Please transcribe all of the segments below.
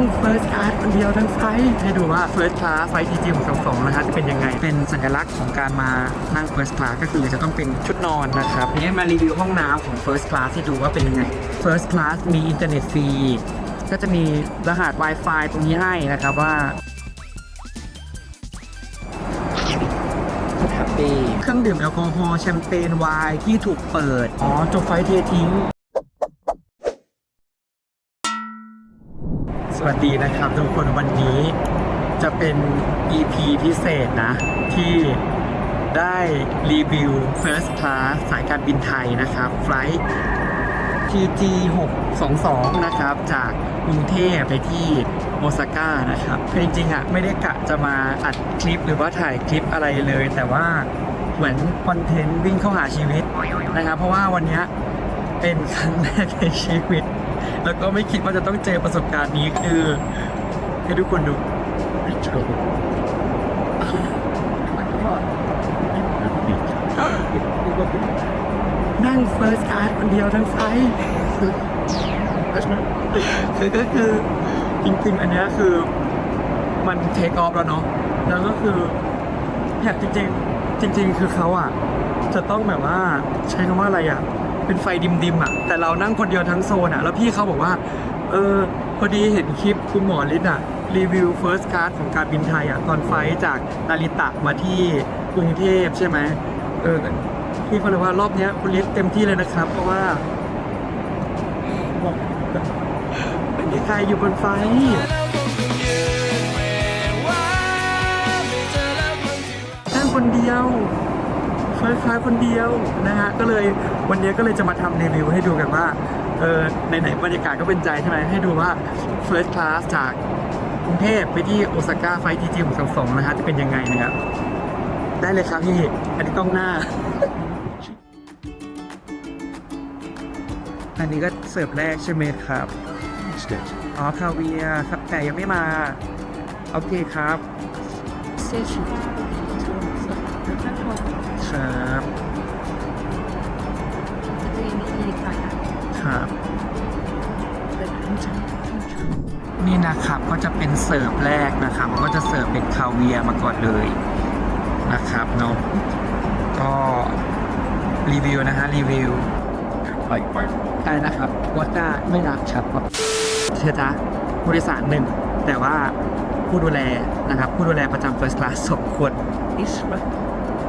ง First Class คนเดียวทั้งไฟล์ให้ดูว่า First Class ไฟล์ทีจีของสองนะฮะจะเป็นยังไง เป็นสัญลักษณ์ของการมานั่ง First Class ก็คือจะต้องเป็นชุดนอนนะครับทีนี้มารีวิวห้องน้ำของ First Class ให้ดูว่าเป็นยังไง First Class มีอินเทอร์เน็ตฟรีก็จะมีรหัส Wi-Fi ตรงนี้ให้นะครับว่าแฮปปี้เครื่องดื่มแอลกอฮอล์แชมเปญไวน์ที่ถูกเปิด อ๋อจบไฟเททิ้ง สวัสดีนะครับทุกคนวันนี้จะเป็น EP พิเศษนะ ที่ได้รีวิว First Class สายการบินไทยนะครับ ไฟล์ TG 622 นะครับ จากกรุงเทพไปที่โอซาก้านะครับคือจริงๆอะไม่ได้กะจะมาอัดคลิปหรือว่าถ่ายคลิปอะไรเลย แต่ว่าเหมือนคอนเทนต์วิ่งเข้าหาชีวิตนะครับ เพราะว่าวันนี้เป็นครั้งแรกในชีวิต แล้วก็ไม่คิดว่าจะต้องเจอประสบการณ์นี้คือ ให้ทุกคนดูนั่ง First Class คนเดียวทั้งไฟล์คือก็คือจริงๆ อันเนี้ยคือมันเทคออฟแล้วเนาะ แล้วก็คืออยากจริงๆ จริง ๆ คือเขาอะ จะต้องแบบว่าใช้คำว่าอะไรอะ เป็นไฟดิมๆอะ แต่เรานั่งคนเดียวทั้งโซนอะ แล้วพี่เขาบอกว่า เออ พอดีเห็นคลิปคุณหมอฤทธิ์อะ รีวิว First Class ของการบินไทยอะ ตอนไฟจากนาริตะมาที่กรุงเทพใช่ไหมเออพี่เขาเลยว่ารอบเนี้ยคุณฤทธิ์เต็มที่เลยนะครับ เพราะว่าบอกไม่มีใครอยู่บนไฟนั่งคนเดียว ไฟฟ้าคนเดียวนะฮะก็เลยวันนี้ก็เลยจะมาทำรีวิวให้ดูกันว่าเออไหนๆบรรยากาศก็เป็นใจใช่ไหมให้ดูว่า First Class จากกรุงเทพไปที่โอซาก้าไฟทีจีของสองนะฮะจะเป็นยังไงนะครับ ได้เลยครับพี่อันนี้กล้องหน้า อันนี้ก็เสิร์ฟแรกใช่ไหมครับ อ๋อคาเวียร์ครับแต่ยังไม่มา โอเคครับค นี่นะครับก็จะเป็นเสิร์ฟแรกนะครับก็จะเสิร์ฟเป็นคาเวียมาก่อนเลยนะครับเนาะก็รีวิวนะฮะรีวิวใช่นะครับวอต้าไม่รับครับเธอจ๊ะผู้โดยสารหนึ่งแต่ว่าผู้ดูแลนะครับ ผู้ดูแลประจำ first class สองคน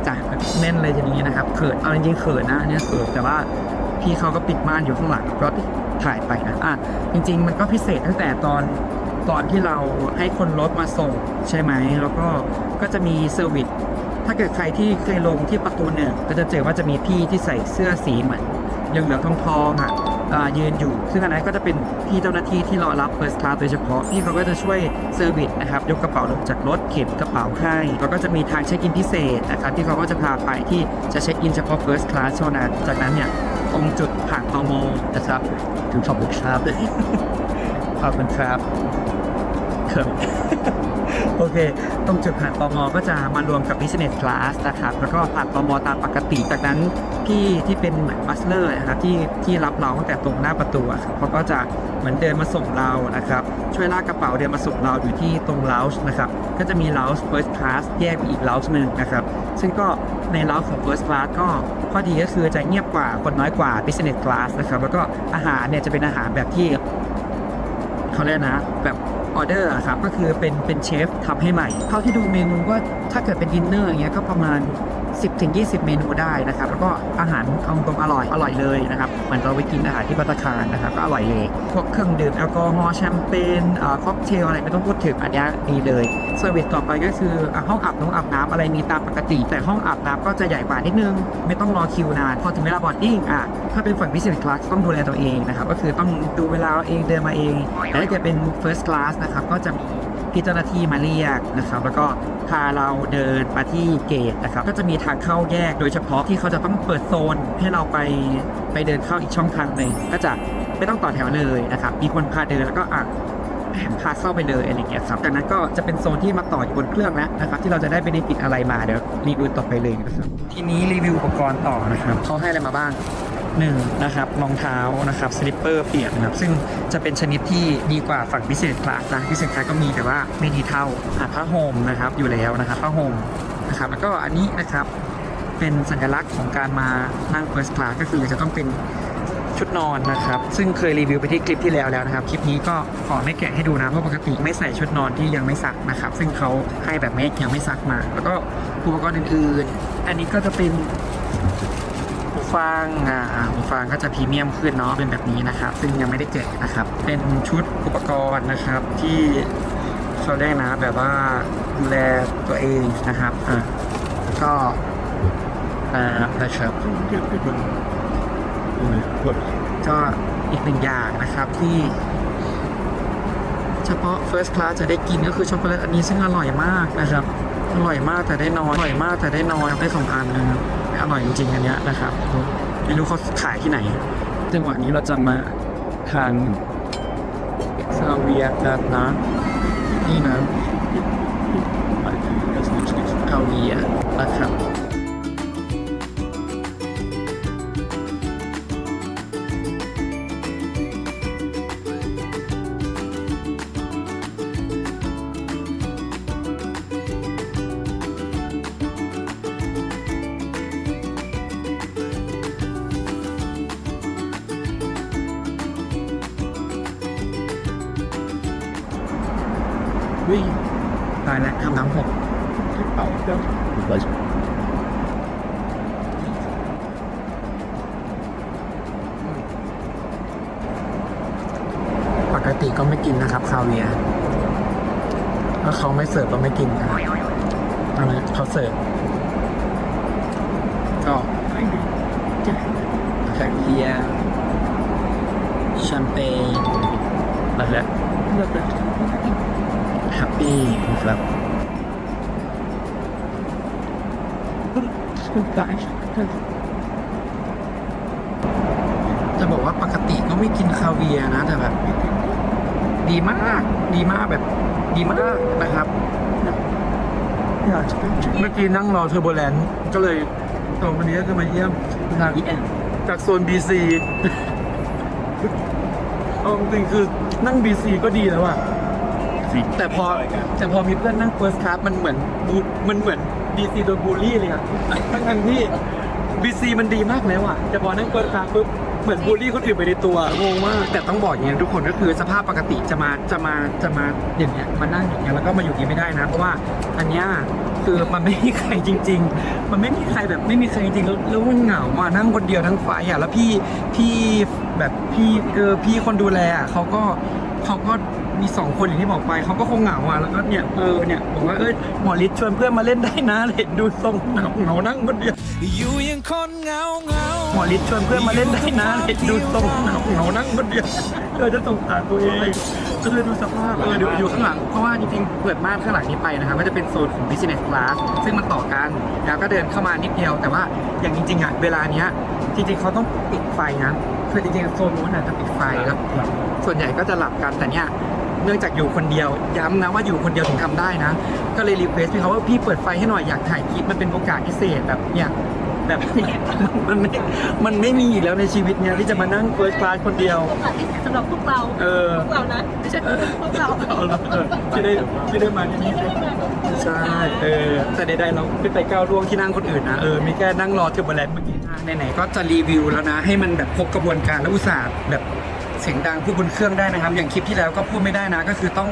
จ้ะแน่นเลยทีนี้นะครับเขินเอาจริงๆเขินนะเนี่ยเขินแต่ว่าพี่เขาก็ปิดม่านอยู่ข้างหลังก็ ถ่ายไปนะอะจริง ๆ มันก็พิเศษตั้งแต่ตอนตอนที่เราให้คนรถมาส่งใช่ไหม แล้วก็ก็จะมีเซอร์วิสถ้าเกิดใครที่เคยลงที่ประตูหนึ่งก็จะเจอว่าจะมีพี่ที่ใส่เสื้อสีเหมือนยังเหลืองทองๆอะอ่ายืนอยู่ ซึ่งอันนั้นก็จะเป็นพี่เจ้าหน้าที่ที่รอรับ first class โดยเฉพาะ พี่เขาก็จะช่วยเซอร์วิสนะครับ ยกกระเป๋าลงจากรถเข็นกระเป๋าให้ แล้วก็จะมีทางเช็คอินพิเศษนะครับที่เขาก็จะพาไปที่จะเช็คอินเฉพาะ first class เท่านั้น จากนั้นเนี่ยตรงจุด ผ่านตมนะครับถึงชอบคุณครับขอบคุณครับครับโอเค ตรงจุดผ่านตมก็จะมารวมกับ business class นะครับ แล้วก็ผ่านตมตามปกติจากนั้น พี่ที่เป็นเหมือนบัสเลอร์นะครับที่ที่รับเราตั้งแต่ตรงหน้าประตูอะครับเขาก็จะเหมือนเดินมาส่งเรานะครับช่วยลากกระเป๋าเดินมาส่งเราอยู่ที่ตรง lounge นะครับก็จะมี lounge first class แยกไปอีก lounge หนึ่งนะครับซึ่งก็ใน lounge ของ first class ก็ข้อดีก็คือจะเงียบกว่าคนน้อยกว่า business class นะครับแล้วก็อาหารเนี่ยจะเป็นอาหารแบบที่เขาเรียกนะแบบออเดอร์อะครับก็คือเป็นเป็นเชฟทำให้ใหม่เท่าที่ดูเมนูก็ถ้าเกิดเป็นดินเนอร์อย่างเงี้ยก็ประมาณ 10ถึง20 เมนูได้นะครับ แล้วก็อาหารเอาตรงอร่อยอร่อยเลยนะครับเหมือนเราไปกินอาหารที่ปัตตาคารนะครับก็อร่อยเลยพวกเครื่องดื่มแอลกอฮอล์แชมเปญค็อกเทลอะไรไม่ต้องพูดถึงอันนี้ดีเลยเซอร์วิสต่อไปก็คือห้องอาบน้ำอาบน้ำอะไรมีตามปกติ แต่ห้องอาบน้ำก็จะใหญ่กว่านิดนึง ไม่ต้องรอคิวนาน พอถึงเวลาบอดดิ้งอะถ้าเป็นฝั่ง business class ต้องดูแลตัวเองนะครับก็คือต้องดูเวลาเอาเองเดินมาเองแต่ถ้าเกิดเป็น first class นะครับก็จะมี พี่เจ้าหน้าที่มาเรียกนะครับ แล้วก็พาเราเดินมาที่เกตนะครับ ก็จะมีทางเข้าแยกโดยเฉพาะที่เขาจะต้องเปิดโซนให้เราไปไปเดินเข้าอีกช่องทางหนึ่งก็จะไม่ต้องต่อแถวเลยนะครับ มีคนพาเดินแล้วก็อะพาเข้าไปเลยอะไรอย่างเงี้ยครับจากนั้นก็จะเป็นโซนที่มาต่ออยู่บนเครื่องแล้วนะครับ ที่เราจะได้ไปได้ปิดอะไรมาเดี๋ยวรีวิวต่อไปเลยนะครับทีนี้รีวิวอุปกรณ์ต่อนะครับเขาให้อะไรมาบ้าง หนึ่งนะครับรองเท้านะครับสลิปเปอร์เปียกนะครับซึ่งจะเป็นชนิดที่ดีกว่าฝั่งพิเศษคลาสนะพิเศษคลาสก็มีแต่ว่าไม่ดีเท่าผ้าห่มนะครับอยู่แล้วนะครับผ้าห่มนะครับแล้วก็อันนี้นะครับเป็นสัญลักษณ์ของการมานั่ง First Class ก็คือจะต้องเป็นชุดนอนนะครับ ซึ่งเคยรีวิวไปที่คลิปที่แล้วแล้วนะครับ คลิปนี้ก็ขอไม่แกะให้ดูนะ เพราะปกติไม่ใส่ชุดนอนที่ยังไม่ซักนะครับ ซึ่งเขาให้แบบไม่ยังไม่ซักมา แล้วก็อุปกรณ์อื่นๆ อันนี้ก็จะเป็น ฟังอ่าหูฟังก็จะพรีเมียมขึ้นเนาะเป็นแบบนี้นะครับ ซึ่งยังไม่ได้แกะนะครับ เป็นชุดอุปกรณ์นะครับที่เขาเรียกนะแบบว่าดูแลตัวเองนะครับอ่าก็อ่านะครับก็อีกหนึ่งอย่างนะครับที่เฉพาะ First Class จะได้กินก็คือช็อกโกแลตอันนี้ซึ่งอร่อยมากนะครับ อร่อยมากแต่ได้น้อยอร่อยมากแต่ได้น้อยได้สองอันนะครับ อร่อยจริงๆอันเนี้ยนะครับไม่รู้เขาขายที่ไหนจังหวะนี้เราจะมาทานซาเวียกันนะนี่นะซาเวียนะครับายแล้วทำน้ำหกปกติก็ไม่กินนะครับคาเวียร์ถ้าเขาไม่เสิร์ฟก็ไม่กินนะครับตอนนี้เขาเสิร์ฟก็คาเวียร์แชมเปญอะไรแหละ แฮปปี้นะครับจะบอกว่าปกติก็ไม่กินคาเวียร์นะ แต่แบบ ดีมาก ดีมากแบบ ดีมากนะครับเมื่อกี้นั่งรอเทอร์โบแลนด์ก็เลยตรงวันนี้ก็คือมาเยี่ยมทางจากโซน BC เอาจริงๆคือนั่ง BC ก็ดีแล้วอะ แต่พอแต่พอมีเพื่อนนั่ง first class มันเหมือนบูมันเหมือน BC โดนบูลลี่เลยอะทั้งทั้งๆที่ BC มันดีมากแล้วอะแต่พอนั่ง first class ปุ๊บเหมือนบูลลี่คนอื่นไปในตัวงงมากแต่ต้องบอกอย่างนี้ทุกคนก็คือสภาพปกติจะมาจะมาจะมาอย่างเงี้ยมานั่งอย่างเงี้ยแล้วก็มาอยู่อย่างนี้ไม่ได้นะเพราะว่าอันเนี้ยคือมันไม่มีใครจริง ๆ มันไม่มีใครแบบไม่มีใครจริงๆแล้วแล้วมันเหงาอะนั่งคนเดียวทั้งไฟอะแล้วพี่พี่แบบพี่เออพี่คนดูแลอะเขาก็ เขาก็ มีสองคนอย่างที่บอกไปเขาก็คงเหงาอะแล้วก็เนี่ยเออเนี่ยบอกว่าเอ้ยหมอฤทธิ์ชวนเพื่อนมาเล่นได้นะเห็นดูทรงเหงาเหงานั่งคนเดียวอยู่ยังคนเหงาเหงาหมอฤทธิ์ชวนเพื่อนมาเล่นได้นะเห็นดูทรงเหงาเหงานั่งคนเดียวเออจะสงสารตัวเองก็เลยดูสภาพเออเดี๋ยวอยู่ข้างหลังเพราะว่าจริงๆเปิดม่านข้างหลังนี้ไปนะครับก็จะเป็นโซนของ business class ซึ่งมันต่อกันแล้วก็เดินเข้ามานิดเดียว แต่ว่าอย่างจริงๆอะเวลาเนี้ยจริงๆเขาต้องปิดไฟนะคือจริงๆโซนนู้นน่ะจะปิดไฟแล้วส่วนใหญ่ก็จะหลับกันแต่เนี้ย เนื่องจากอยู่คนเดียว ย้ำนะว่าอยู่คนเดียวถึงทำได้นะ ก็เลยรีเควสพี่เขาว่าพี่เปิดไฟให้หน่อยอยากถ่ายคลิปมันเป็นโอกาสพิเศษแบบเนี่ยแบบมันไม่มันไม่มีอีกแล้วในชีวิตเนี่ยที่จะมานั่งเฟิร์สคลาสคนเดียว โอกาสพิเศษสำหรับพวกเราเออ พวกเรานะไม่ใช่พวกเราเอาละเออที่ได้ที่ได้มาที่นี่ใช่เออแต่ใดๆเราไม่ไปก้าวล่วงที่นั่งคนอื่นนะเออมีแค่นั่งรอเทอร์โบแลนด์เมื่อกี้ไหนๆก็จะรีวิวแล้วนะ ให้มันแบบครบกระบวนการแล้วอุตส่าห์แบบ เสียงดังพูดบนเครื่องได้นะครับ อย่างคลิปที่แล้วก็พูดไม่ได้นะ ก็คือต้อง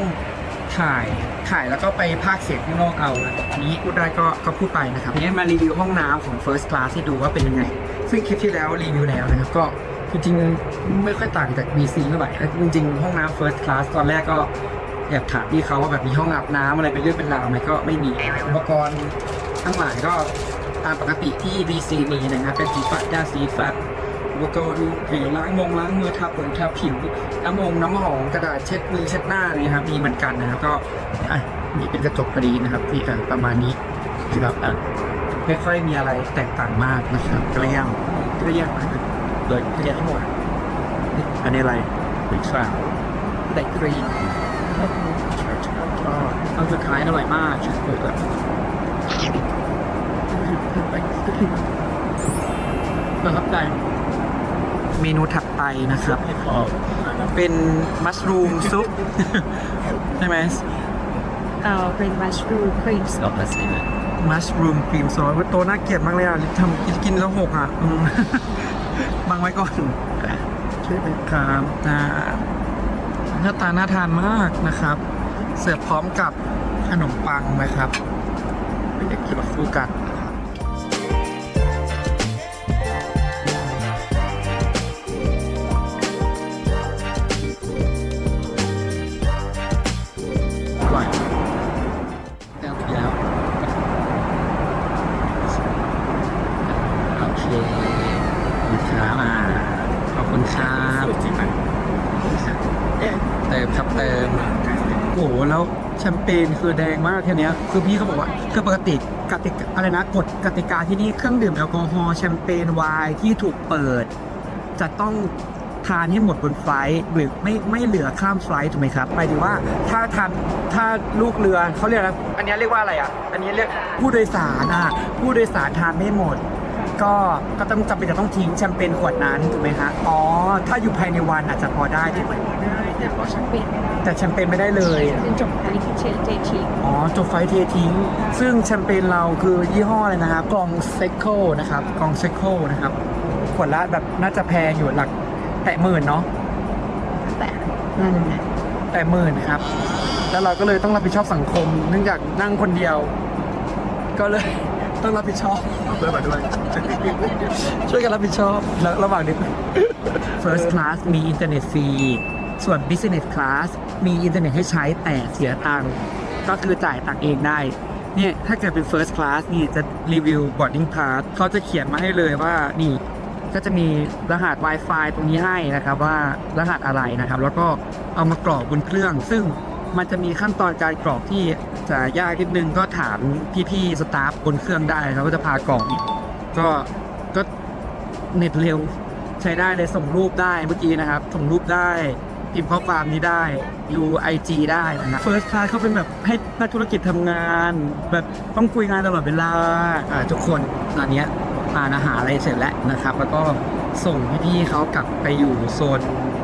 ถ่ายถ่ายแล้วก็ไปพากเสียงข้างนอกเอานะอันนี้พูดได้ก็ก็พูดไปนะครับทีนี้มารีวิวห้องน้ำของ First Class ให้ดูว่าเป็นยังไง ซึ่งคลิปที่แล้วรีวิวแล้วนะครับก็จริงๆไม่ค่อยต่างจาก BC เท่าไหร่จริงๆห้องน้ำ First Class ตอนแรกก็แอยากถามพี่เขาว่าแบบมีห้องอาบน้ำอะไรเป็นเรื่องเป็นราวไหมก็ไม่มีอุปกรณ์ทั้งหลายก็ตามปกติที่ BC มีนะครับเป็นสีฟัดยาสีฟัด อุปกรณ์หรือล้างมงล้างมือทาผงทาผิวน้ำมงน้ำหอมกระดาษเช็ดมือเช็ดหน้านี่ครับมีเหมือนกันนะครับก็อะมีเป็นกระจกพอดีนะครับที่อะประมาณนี้ครับอะไม่ค่อยมีอะไรแตกต่างมากนะครับเกลี้ยงเกลี้ยงมากเลยเกลี้ยงทั้งหมดอันนี้อะไรลิซ่าไดกรีนก็อันสุดท้ายอร่อยมากเปิดแบบประทับใจ เมนูถัดไปนะครับ เป็นมัชรูมซุปใช่ไหมเอ่อเป็นมัชรูมครีมส Stop listening. มัชรูมครีมซอสโตน่าเกลียดมากเลยอะทำกินกินแล้วหกอะอืมบังไว้ก่อนช่วยเป็นครับอ่าหน้าตาน่าทานมากนะครับ เสิร์ฟพร้อมกับขนมปังนะครับเป็นเด็กที่แบบคู่กัน โอเคนะครับอ่าขอบคุณครับเติมครับเติมโอ้โหแล้วแชมเปญคือแดงมากแค่นี้คือพี่เขาบอกว่าคือปกติกติกาอะไรนะกฎกติกาที่นี่เครื่องดื่มแอลกอฮอล์แชมเปญไวน์ที่ถูกเปิด จะต้องทานให้หมดบนไฟล์หรือไม่ไม่เหลือข้ามไฟล์ถูกไหมครับหมายถึงว่าถ้าทานถ้าลูกเรือเขาเรียกอะไรอันนี้เรียกว่าอะไรอะ อันนี้เรียกผู้โดยสารอะผู้โดยสารทานไม่หมด ก็ก็ต้องจำเป็นจะต้องทิ้งแชมเปญขวดนั้นถูกไหมฮะอ๋อถ้าอยู่ภายในวันอาจจะพอได้ถูกไหมแต่ว่าแชมเปญไม่ได้แต่แชมเปญไม่ได้เลยเป็นจบอันนี้คือเชนเจชิงอ๋อจบไฟเททิ้ง ซึ่งแชมเปญเราคือยี่ห้ออะไรนะครับกล่องเซโคนะครับกล่องเซโคนะครับขวดละแบบน่าจะแพงอยู่หลักแตะหมื่นเนาะแต่อืมแต่หมื่นครับ แล้วเราก็เลยต้องรับผิดชอบสังคม เนื่องจากนั่งคนเดียว ก็เลย ต้องรับผิดชอบ เพื่อมาด้วย ช่วยกันรับผิดชอบแล้วระหว่างนี้ First Class มีอินเทอร์เน็ตฟรี ส่วน Business Class มีอินเทอร์เน็ตให้ใช้แต่เสียตังค์ก็คือจ่ายตังค์เองได้ เนี่ยถ้าเกิดเป็น First Class นี่จะรีวิว boarding pass เขาจะเขียนมาให้เลยว่านี่ก็จะมีรหัส Wi-Fi ตรงนี้ให้นะครับว่ารหัสอะไรนะครับ แล้วก็เอามากรอกบนเครื่อง ซึ่ง มันจะมีขั้นตอนการกรอกที่จะยากนิดนึงก็ถามพี่ๆสตาฟบนเครื่องได้เขาก็จะพากรอกก็ก็เน็ตเร็วใช้ได้เลยส่งรูปได้เมื่อกี้นะครับ ส่งรูปได้พิมพ์ข้อความนี้ได้ดูไอจีได้นะครับ First Class เขาเป็นแบบให้นักธุรกิจทำงาน แบบต้องคุยงานตลอดเวลาอ่าทุกคนตอนนี้ทานอาหารอะไรเสร็จแล้วนะครับ แล้วก็ส่งพี่ๆเขากลับไปอยู่โซน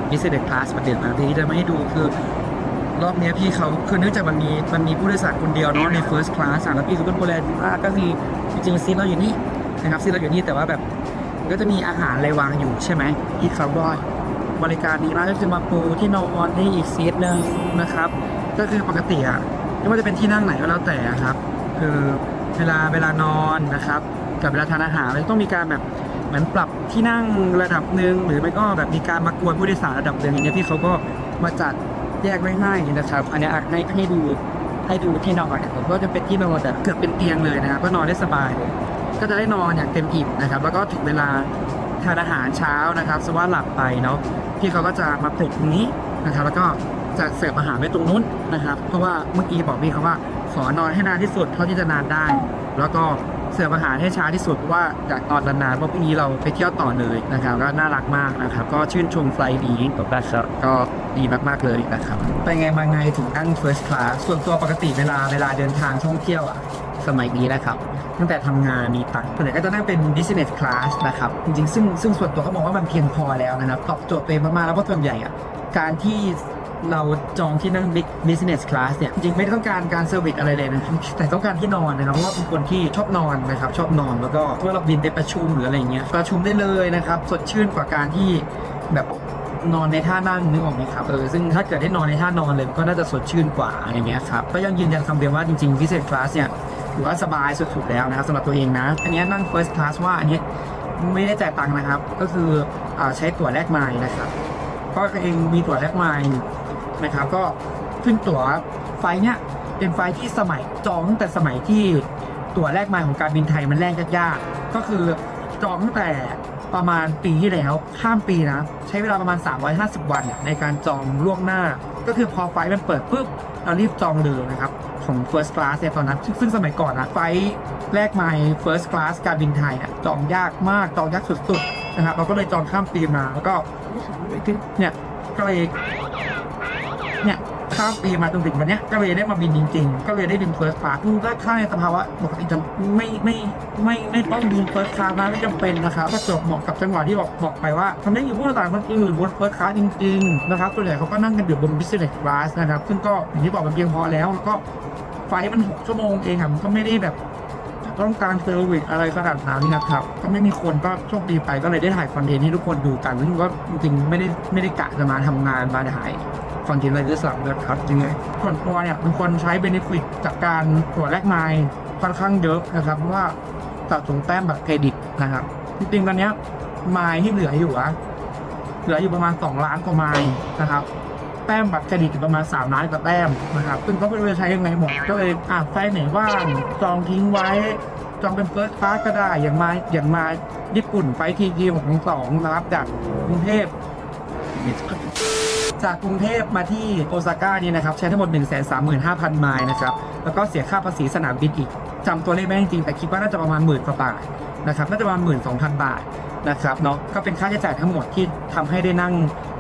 Business Class ประเด็นนะที่จะไม่ให้ดูคือ รอบเนี้ยพี่เขาคือเนื่องจากมันมีมันมีผู้โดยสารคนเดียวเนาะใน first class อะแล้วพี่เขาเป็นโปรแลนด์มากก็คือจริงๆซีทเราอยู่นี่นะครับซีทเราอยู่นี่แต่ว่าแบบมันก็จะมีอาหารอะไรวางอยู่ใช่ไหมอีกเขาก็บริการดีมากก็คือมาปูที่นอนให้อีกซีทหนึ่งนะครับ ก็คือปกติอะไม่ว่าจะเป็นที่นั่งไหนก็แล้วแต่อะครับ คือเวลาเวลานอนนะครับ กับเวลาทานอาหารมันต้องมีการแบบเหมือนปรับที่นั่งระดับหนึ่งหรือไม่ก็แบบมีการมากวนผู้โดยสารระดับหนึ่งอย่างเงี้ยพี่เขาก็มาจัด แยกไว้ให้นะครับ อันนี้อะให้ให้ดูให้ดูที่นอนนะครับก็จะเป็นที่นอนแบบเกือบเป็นเตียงเลยนะครับก็นอนได้สบายเลยก็จะได้นอนอย่างเต็มอิ่มนะครับ แล้วก็ถึงเวลาทานอาหารเช้านะครับสมมติว่าหลับไปเนาะพี่เขาก็จะมาปลุกตรงนี้นะครับ แล้วก็จะเสิร์ฟอาหารไว้ตรงนู้นนะครับ เพราะว่าเมื่อกี้บอกพี่เขาว่าขอนอนให้นานที่สุดเท่าที่จะนานได้ แล้วก็เสิร์ฟอาหารให้ช้าที่สุดเพราะว่าอยากนอนนานๆเพราะพรุ่งนี้เราไปเที่ยวต่อเลยนะครับ ก็น่ารักมากนะครับ ก็ชื่นชมไฟล์นี้นะครับก็ ดีมาก ๆ เลยนะครับ ไปไงมาไงถึงนั่ง first class ส่วนตัวปกติเวลาเวลาเดินทางท่องเที่ยวอะสมัยนี้นะครับตั้งแต่ทำงานมีตังค์ส่วนใหญ่ก็จะนั่งเป็น business class นะครับ จริง ๆ ซึ่งซึ่งส่วนตัวเขามองว่ามันเพียงพอแล้วนะครับ ตอบโจทย์ตัวเองมากๆแล้วเพราะส่วนใหญ่อะการที่เราจองที่นั่ง big business class เนี่ย จริงๆไม่ได้ต้องการการเซอร์วิสอะไรเลยนะ แต่ต้องการที่นอนนะครับ เพราะว่าเป็นคนที่ชอบนอนนะครับ ชอบนอนแล้วก็เมื่อเราบินไปประชุมหรืออะไรอย่างเงี้ยประชุมได้เลยนะครับ สดชื่นกว่าการที่แบบ นอนในท่านั่งนึกออกไหมครับเออซึ่งถ้าเกิดได้นอนในท่านอนเลยก็น่าจะสดชื่นกว่าอย่างเงี้ยครับก็ยังยืนยันคำเดิมว่าจริงๆ business class เนี่ยถือว่าสบายสุดๆแล้วนะครับสำหรับตัวเองนะ อันนี้นั่ง first class ว่าอันนี้ไม่ได้จ่ายตังค์นะครับ ก็คืออาใช้ตั๋วแลกไมล์นะครับเพราะตัวเองมีตั๋วแลกไมล์นะครับ ก็ขึ้นตั๋วไฟเนี้ยเป็นไฟที่สมัยจองตั้งแต่สมัยที่ตั๋วแลกไมล์ของการบินไทยมันแลกยากๆก็คือจองตั้งแต่ ประมาณปีที่แล้วข้ามปีนะ ใช้เวลาประมาณ 350 วัน ในการจองล่วงหน้า ก็คือพอไฟล์มันเปิดปุ๊บเรารีบจองเลยนะครับ ของ First Class เนี่ยตอนนั้น ซึ่งสมัยก่อนอะไฟล์แรกไมล์ First Class การบินไทยอะจองยากมากจองยากสุดๆนะครับเราก็เลยจองข้ามปีมาแล้วก็เนี่ยก็เลย เนี่ยข้าปีมาจนถึงวันเนี้ยก็เลยได้มาบินจริง ๆ ก็เลยได้บินเฟิร์สคลาสก็ถ้าในสภาวะปกติจะไม่ไม่ไม่ไม่ต้องบินเฟิร์สคลาสนะไม่จำเป็นนะครับก็จบเหมาะกับจังหวะที่บอกบอกไปว่าทำได้อยู่ผู้โดยสารคนอื่นบนเฟิร์สคลาสจริงๆนะครับส่วนใหญ่เขาก็นั่งกันอยู่บนบิสเนสคลาสนะครับซึ่งก็อย่างที่บอกมันเพียงพอแล้วแล้วก็ไฟมันหกชั่วโมงเองอะมันก็ไม่ได้แบบต้องการเซอร์วิสอะไรขนาดนั้นนะครับ ก็ไม่มีคนก็โชคดีไปก็เลยได้ถ่ายคอนเทนต์ให้ทุกคนดูกันซึ่งก็จริงๆไม่ได้ไม่ได้กะจะมาทำงานมาถ่าย คอนเทนต์อะไรด้วยซ้ำนะครับจริงส่วนตัวเนี่ยเป็นคนใช้เบนฟิตจากการตรวจแลกไมล์ค่อนข้างเยอะนะครับเพราะว่าสะสมแต้มบัตรเครดิตนะครับจริงๆตอนเนี้ยไมล์ที่เหลืออยู่อะเหลืออยู่ประมาณ 2 ล้านกว่าไมล์นะครับแต้มบัตรเครดิตประมาณ 3 ล้านกว่าแต้มนะครับซึ่งก็ไม่รู้จะใช้ยังไงหมดก็เลยอะไฟไหนว่างจองทิ้งไว้จองเป็นเฟิร์สคลาสก็ได้อย่างมาอย่างมาญี่ปุ่นไฟทีทีหกสองนะครับจากกรุงเทพ จากกรุงเทพมาที่โอซาก้านี่นะครับใช้ทั้งหมด 1 3 5 0 0 0 ไมล์นะครับแล้วก็เสียค่าภาษีสนามบินอีกจำตัวเลขไม่ได้จริงแต่คิดว่าน่าจะประมาณหมื่นกว่าบาทนะครับน่าจะประมาณหมื่นสองพันบาทนะครับเนาะก็เป็นค่าใช้จ่ายทั้งหมดที่ทำให้ได้นั่ง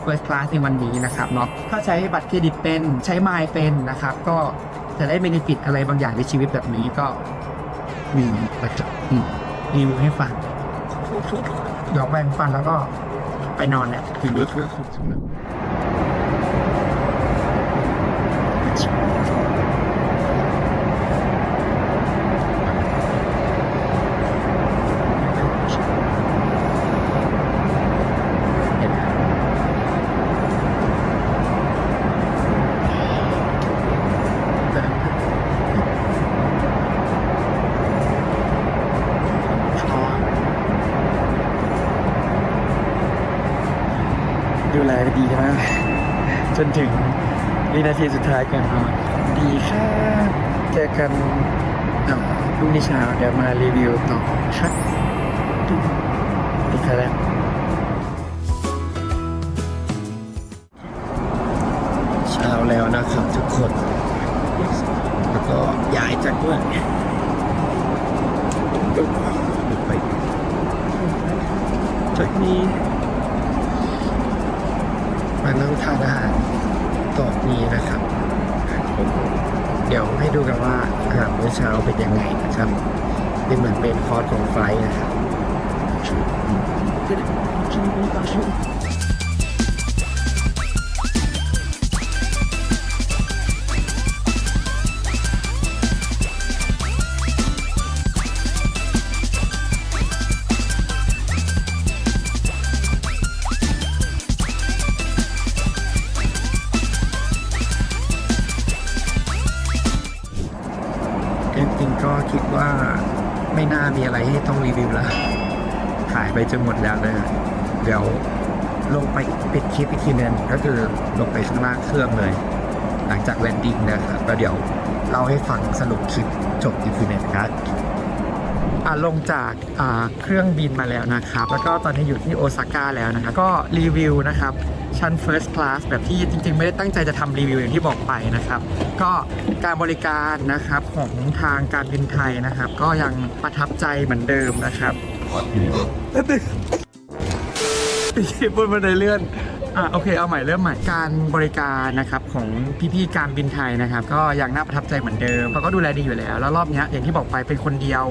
First Class ในวันนี้นะครับเนาะถ้าใช้บัตรเครดิตเป็นใช้ไมล์เป็นนะครับก็จะได้เบนฟิตอะไรบางอย่างในชีวิตแบบนี้ก็มีนะครับรีวิวให้ฟังเดี๋ยวแบ่งฟันแล้วก็ไปนอนแหละถึงรู้ทุกดู นาทีสุดท้ายก่อนนอนดีค่ะเจอกันอ่าพรุ่งนี้เช้าเดี๋ยวมารีวิวต่อครับดีค่ะแล้วเช้าแล้วนะครับทุกคน แล้วก็ย้ายจากด้วยไปจากนี้มานั่งทานอาหาร นี้นะครับ เดี๋ยวให้ดูกันว่าอาหารมื้อเช้าเป็นยังไงนะครับเป็นเหมือนเป็นคอร์สของไฟนะครับ จนหมดแล้วเลยเดี๋ยวลงไปปิดคลิปอีกทีนึงก็คือลงไปข้างล่างเครื่องเลย หลังจากแลนดิ้งนะครับแล้วเดี๋ยวเล่าให้ฟังสรุปคลิปจบอีกทีนึงนะครับอะลงจากอ่าเครื่องบินมาแล้วนะครับ แล้วก็ตอนนี้อยู่ที่โอซาก้าแล้วนะครับก็รีวิวนะครับชั้น First Class แบบที่จริง ๆ ไม่ได้ตั้งใจจะทำรีวิวอย่างที่บอกไปนะครับ ก็การบริการนะครับของทางการบินไทยนะครับ ก็ยังประทับใจเหมือนเดิมนะครับ ติดบนบันไดเลื่อน อะโอเคเอาใหม่เริ่มใหม่ การบริการนะครับของพี่ๆการบินไทยนะครับ ก็ยังน่าประทับใจเหมือนเดิมเขาก็ดูแลดีอยู่แล้ว แล้วรอบเนี้ยอย่างที่บอกไปเป็นคนเดียว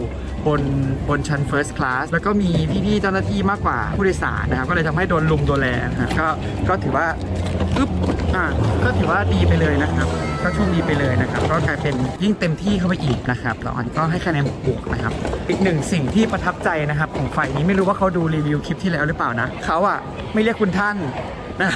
บนบนชั้น First Class แล้วก็มีพี่ๆเจ้าหน้าที่มากกว่าผู้โดยสารนะครับ ก็เลยทำให้โดนลุมโดนแลนะครับก็ก็ถือว่า อึ๊บอะก็ถือว่าดีไปเลยนะครับ ก็โชคดีไปเลยนะครับ ก็กลายเป็นยิ่งเต็มที่เข้าไปอีกนะครับแล้วอันก็ให้คะแนนบวกนะครับ อีกหนึ่งสิ่งที่ประทับใจนะครับ ของฝ่ายนี้ไม่รู้ว่าเขาดูรีวิวคลิปที่แล้วหรือเปล่านะเขาอะไม่เรียกคุณท่านนะ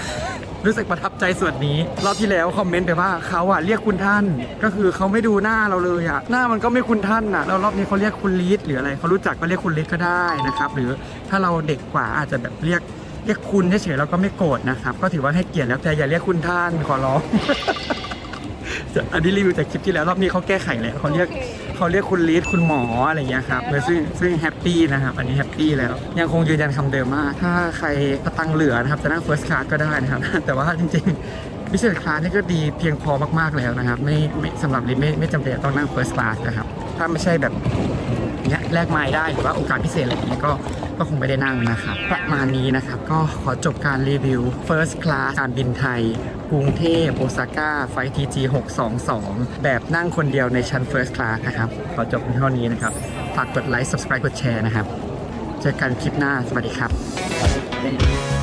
รู้สึกประทับใจส่วนนี้รอบที่แล้วคอมเมนต์ไปว่าเขาอะเรียกคุณท่าน ก็คือเขาไม่ดูหน้าเราเลยอะหน้ามันก็ไม่คุณท่านอะแล้วรอบนี้เขาเรียกคุณลีดหรืออะไรเขารู้จักก็เรียกคุณลีดก็ได้นะครับหรือถ้าเราเด็กกว่าอาจจะแบบเรียก เรียกคุณเฉยๆเราก็ไม่โกรธนะครับ ก็ถือว่าให้เกียรติแล้วแต่อย่าเรียกคุณท่านขอร้องอันนี้รีวิวจากคลิปที่แล้วรอบนี้เขาแก้ไขแล้วเขาเรียกเขาเรียกคุณลีดคุณหมออะไรอย่างเงี้ยครับซึ่งซึ่งแฮปปี้นะครับ อันนี้แฮปปี้แล้ว ยังคงยืนยันคำเดิมมากถ้าใครกระตังเหลือนะครับจะนั่ง first class ก็ได้นะครับ แต่ว่าจริงๆ business class นี่ก็ดีเพียงพอมากๆแล้วนะครับ ไม่ไม่สำหรับลิไม่ไม่จำเป็นต้องนั่ง first class นะครับ ถ้าไม่ใช่แบบ เงี้ยแลกไม้ได้หรือว่าโอกาสพิเศษอะไรอย่างเงี้ยก็ก็คงไปได้นั่งนะครับประมาณนี้นะครับก็ขอจบการรีวิว First Class การบินไทย กรุงเทพโอซาก้าไฟทีจี622 แบบนั่งคนเดียวในชั้น First Class นะครับขอจบเท่านี้นะครับฝากกดไลค์ subscribe กดแชร์นะครับ เจอกันคลิปหน้าสวัสดีครับ